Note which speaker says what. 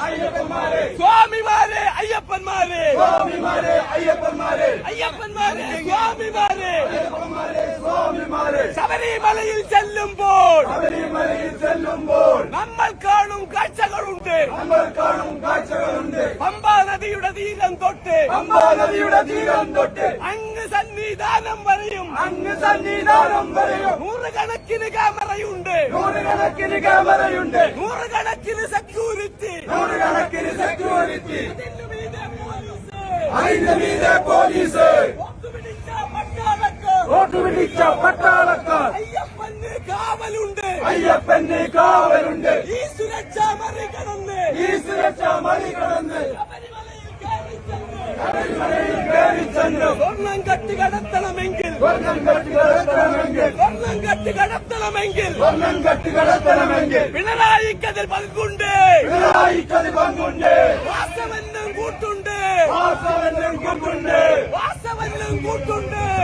Speaker 1: சுவாமி மாறு ஐயப்பன் மாறு சுவாமி
Speaker 2: மாறு ஐயப்பன் மாறு
Speaker 1: ஐயப்பன் மாறு சுவாமி மாறு
Speaker 2: சுவாமி மாறு
Speaker 1: சபரிமலையில் செல்லும் போல்.
Speaker 2: சபரிமலையில் செல்லும் போல்.
Speaker 1: நம்மள் காணும் காட்சிகள் உண்டு. நம்மள்
Speaker 2: காணும் காட்சிகள் உண்டு.
Speaker 1: பம்பா நதியுட தீரம் தொட்டு. பம்பா
Speaker 2: நதியுட தீரம் தொட்டு.
Speaker 1: அங்கு சன்னிதானம் வரையும்.
Speaker 2: அங்கு சன்னிதானம்
Speaker 1: வரையும். நூறு கணக்கிന് ക്യാമറയുണ്ട് നൂറ്
Speaker 2: കണക്കിന് ക്യാമറയുണ്ട്
Speaker 1: നൂറ് കണക്കിന് സെക്യൂരിറ്റി போரித்து
Speaker 2: ஐந்து மீத போலீஸ்
Speaker 1: ஓட்டு
Speaker 2: பிடிச்ச பட்டாளக்கார்
Speaker 1: ஐயப்பன்னு காவல் உண்டு
Speaker 2: ஐயப்பன்னு காவல்
Speaker 1: உண்டு ഈ സുരക്ഷ മറികടന്ന് ഈ
Speaker 2: സുരക്ഷ മറികടന്ന്
Speaker 1: ശബരിമലയിൽ കയറി ചെന്നു സ്വർണം കെട്ടി കടത്തണമെങ്കിൽ സ്വർണം കെട്ടി കടത്തണമെങ്കിൽ സ്വർണം കെട്ടി കടത്തണമെങ്കിൽ സ്വർണം
Speaker 2: കെട്ടി കടത്തണമെങ്കിൽ
Speaker 1: പിണറായിക്കതിൽ പങ്കുണ്ട്
Speaker 2: പിണറായിക്ക്
Speaker 1: கூட்டுண்டு. வாசவனும்
Speaker 2: கூட்டுண்டு.
Speaker 1: வாசவனும் கூட்டுண்டு.